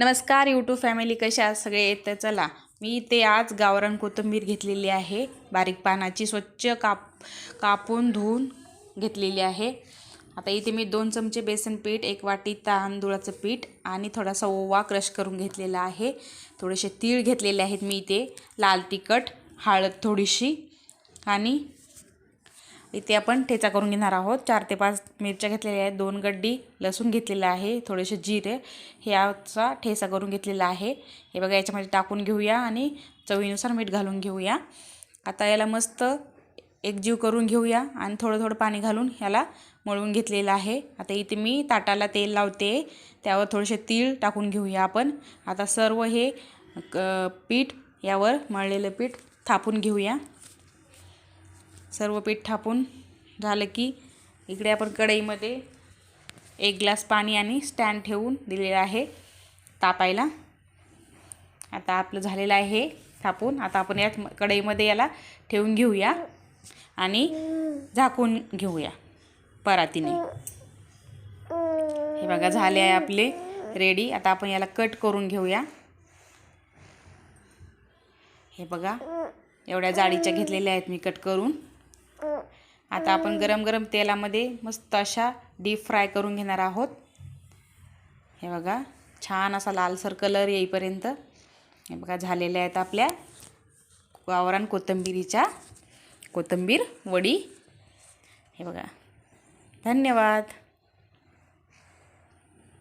नमस्कार YouTube family कशा आहात सगळे? येतं चला मी इथे आज गावरान कोथिंबीर घेतलेली आहे. बारीक पानाची स्वच्छ काप कापून धुवून घेतलेली आहे. आता इथे मी दोन चमचे बेसन पीठ एक वाटी तांदूळाचं पीठ आणि थोडासा ओवा क्रश करून घेतलेला आहे. थोडेसे तीळ घेतलेले आहेत मी इथे. लाल तिखट हळद थोडीशी आणि इथे आपण ठेचा करून घेणार आहोत. चार ते पाच मिरच्या घेतलेल्या आहेत. दोन गड्डी लसूण घेतलेलं आहे. थोडेसे जिरे. हे याचा ठेचा करून घेतलेला आहे. हे बघा याच्यामध्ये टाकून घेऊया आणि चवीनुसार मीठ घालून घेऊया. आता याला मस्त एकजीव करून घेऊया आणि थोडं थोडं पाणी घालून ह्याला मळून घेतलेलं आहे. आता इथे मी ताटाला तेल लावते. त्यावर थोडेसे तीळ टाकून घेऊया आपण. आता सर्व हे क पीठ यावर मळलेलं पीठ थापून घेऊया. सर्व पीठ थापून झालं की इकडे आपण कढईमध्ये एक ग्लास पाणी आणि स्टँड ठेवून दिलेलं आहे तापायला. आता आपलं झालेलं आहे थापून. आता आपण यात कढईमध्ये याला ठेवून घेऊया आणि झाकून घेऊया परातीने. हे बघा झाले आहे आपले रेडी आता आपण याला कट करून घेऊया. हे बघा एवढ्या जाडीच्या घेतलेल्या आहेत मी कट करून. आता आपण गरम गरम तेलामध्ये मस्त अशा डीप फ्राय करून घेणार आहोत. हे बघा छान असा लालसर कलर येईपर्यंत. हे बघा झालेल्या आहेत आपल्या वावरान कोथिंबिरीच्या. कोथिंबीर वडी. हे बघा. धन्यवाद.